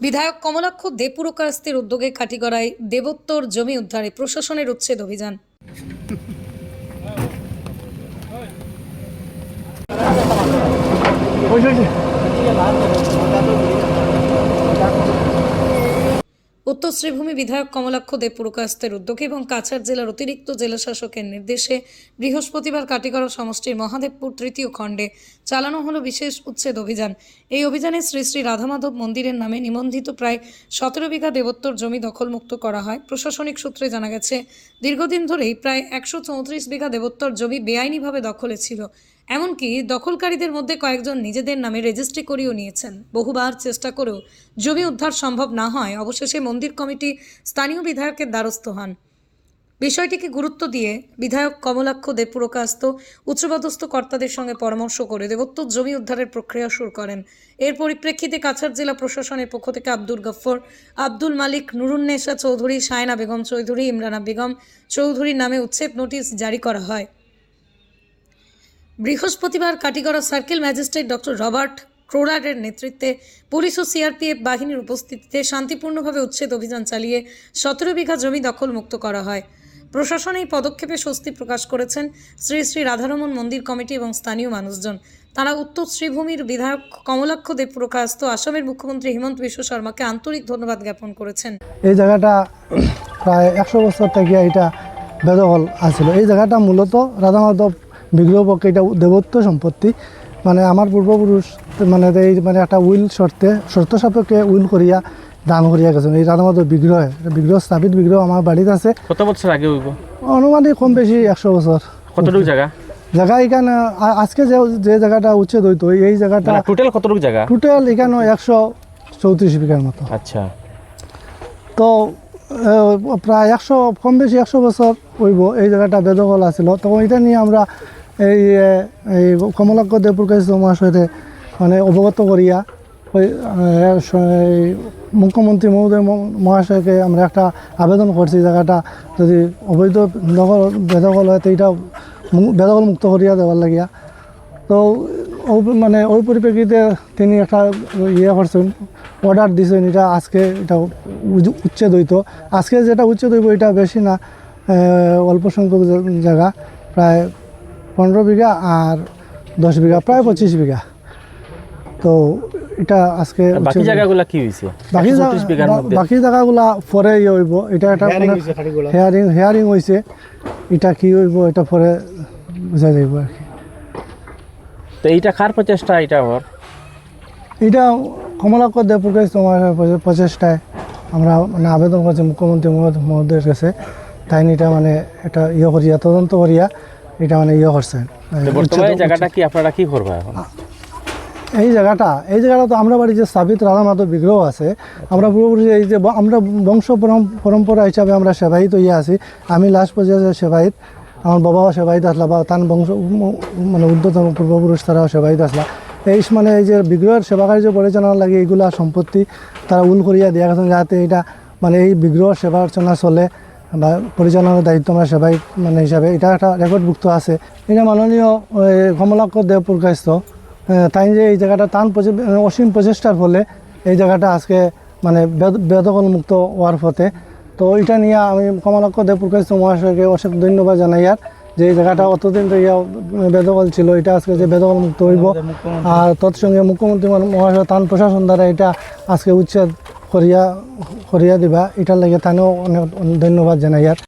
বিধায়ক কমলাক্ষ দেপুরকাস্তের উদ্যোগে কাটিগড়ায় দেবোত্তর জমি উদ্ধারে প্রশাসনের উচ্ছেদ অভিযান। উত্তর শ্রীভূমি বিধায়ক কমলাক্ষ দেব পুরকাস্তের উদ্যোগে এবং কাছাড় জেলার অতিরিক্ত জেলাশাসকের নির্দেশে বৃহস্পতিবার কাটিগড়া সমষ্টির মহাদেবপুর তৃতীয় খণ্ডে চালানো হলো বিশেষ উচ্ছেদ অভিযান। এই অভিযানে শ্রী শ্রী রাধামাধব মন্দিরের নামে নিবন্ধিত প্রায় সতেরো বিঘা দেবোত্তর জমি দখলমুক্ত করা হয়। প্রশাসনিক সূত্রে জানা গেছে, দীর্ঘদিন ধরেই প্রায় একশো চৌত্রিশ বিঘা দেবোত্তর জমি বেআইনিভাবে দখলে ছিল। এমনকি দখলকারীদের মধ্যে কয়েকজন নিজেদের নামে রেজিস্ট্রি করিয়েও নিয়েছেন। বহুবার চেষ্টা করেও জমি উদ্ধার সম্ভব না হয়, অবশেষে মন্দির কমিটি স্থানীয় বিধায়কের দ্বারস্থ হন। বিষয়টিকে গুরুত্ব দিয়ে বিধায়ক কমলাক্ষ দেবপুরকাস্ত উচ্চপদস্থ কর্তাদের সঙ্গে পরামর্শ করে দেবোত্তর জমি উদ্ধারের প্রক্রিয়া শুরু করেন। এর পরিপ্রেক্ষিতে কাছাড় জেলা প্রশাসনের পক্ষ থেকে আব্দুল গফ্ফর, আব্দুল মালিক নুরুন্নেশা চৌধুরী সায়না বেগম চৌধুরী, ইমরানা বেগম চৌধুরীর নামে উচ্ছেদ নোটিশ জারি করা হয়। বৃহস্পতিবার Katigorah circle magistrate doctor Robert ক্রোরারের নেতৃত্বে পুলিশ ও সিআরপিএফ বাহিনীর উপস্থিতিতে শান্তিপূর্ণভাবে উচ্ছেদ অভিযান চালিয়ে সতেরো বিঘা জমি দখল মুক্ত করা হয়। প্রশাসন এই পদক্ষেপে স্বস্তি প্রকাশ করেছেন শ্রী শ্রী রাধারমন মন্দির কমিটি এবং স্থানীয় মানুষজন। তারা উত্তর শ্রীভূমির বিধায়ক কমলাক্ষ দেব প্রকাশত আসামের মুখ্যমন্ত্রী হিমন্ত বিশ্ব শর্মাকে আন্তরিক ধন্যবাদ জ্ঞাপন করেছেন। এই জায়গাটা প্রায় একশো বছর থেকে এটা বেদখল আছিল। এই জায়গাটা মূলত রাধামাধব বিগ্রহ পক্ষে এটা দেবত্ব সম্পত্তি। মানে আমার পূর্বপুরুষ মানে এই মানে একটা উইল শর্তে শর্ত সাপেক্ষে উইল করিয়া দান করিয়া গেছেন। এই রাধামাধব বিগ্রহ এটা বিগ্রহ স্থাপিত বিগ্রহ আমার বাড়িতে আছে। কত বছর আগে হইব অনুমানিক কম বেশি একশো বছর কতটুকু জায়গা জায়গা এখানে আজকে যে যে জায়গাটা উচ্ছেদ হইতো এই জায়গাটা টোটাল কতটুকু জায়গা টোটাল এখানে একশো চৌত্রিশ বিঘার মতো। আচ্ছা। তো প্রায় একশো কম বেশি একশো বছর হইব এই জায়গাটা বেদখল আছিল। তখন এটা নিয়ে আমরা এই এই কমলাক্ষ দেবপুরকাশ মহাশয়তে মানে অবগত করিয়া, ওই মুখ্যমন্ত্রী মহোদয় মহাশয়কে আমরা একটা আবেদন করছি জায়গাটা যদি অবৈধ দখল, বেদখল হয়, তো মু- বেদখল মুক্ত করিয়া দেওয়ার লাগিয়া। তো মানে ওই পরিপ্রেক্ষিতে তিনি একটা ইয়ে করছেন অর্ডার দিয়েছেন এটা আজকে এটা উচ্ছেদ হইতো। আজকে যেটা উচ্ছেদ হইব, এটা বেশি না অল্প সংখ্যক জায়গা, প্রায় পনেরো বিঘা আর দশ বিঘা প্রায় পঁচিশ বিঘা। তো এটা আজকে বাকি। জায়গাগুলা কি বাকি বিঘার মধ্যে। বাকি জায়গাগুলা পরে ইয়ে হইব। এটা একটা হেয়ারিং হেয়ারিং হয়েছে এটা কি হইব এটা পরে বুঝা যাইব আর কি। তো এইটা কার প্রচেষ্টা এটা ওর এটা কমলাক্ষ দেবপুরকে তোমার প্রচেষ্টায় আমরা মানে আবেদন করছি মুখ্যমন্ত্রী মহোদয়ের কাছে। তাই এটা মানে এটা ইয়ে করিয়া তদন্ত করিয়া এটা মানে ইয়ে করছেন বর্তমানে জায়গাটা কি আপনারা কি করবা এখন? এই জায়গাটা এই জায়গাটা তো আমরা বাড়ি যে স্থাপিত রাধা মাধব বিগ্রহ আছে আমরা পুরোপুরি এই যে আমরা বংশ পরম্পরা হিসাবে আমরা সেবাহিত ইয়ে আছি। আমি লাস্ট পর্যায়ে সেবাহিত আমার বাবাও সেবাহিত আসলা বা তার বংশ মানে ঊর্ধ্বতম পূর্বপুরুষ তারাও সেবাহিত আসলা। এই মানে এই যে বিগ্রহের সেবা কার্য পরিচালনার লাগে এইগুলা সম্পত্তি তারা উল করিয়া দিয়া গেছেন যাতে এটা মানে এই বিগ্রহ সেবা অর্চনা চলে। বা পরিচালনার দায়িত্ব আমরা সেবাই মানে হিসাবে এটা একটা রেকর্ডভুক্ত আছে। এটা মাননীয় কমলাক্ষ দেব প্রকাশিত তাই যে এই জায়গাটা টান অসীম প্রচেষ্টার ফলে এই জায়গাটা আজকে মানে বেদ- বেদখল মুক্ত হওয়ার পথে। তো এটা নিয়ে আমি কমলাক্ষ দেব প্রকাশ মহাশয়কে অশেষ ধন্যবাদ জানাই আর যে এই জায়গাটা অতদিন তো ইয়া বেদখল ছিল এটা আজকে যে বেদখল মুক্ত হইব। আর তৎসঙ্গে মুখ্যমন্ত্রী মহাশয় তান প্রশাসন দ্বারা এটা আজকে উচ্ছেদ করিয়া করিয়া দিবা। এটার লাগে তানেও অনেক ধন্যবাদ জানাই আর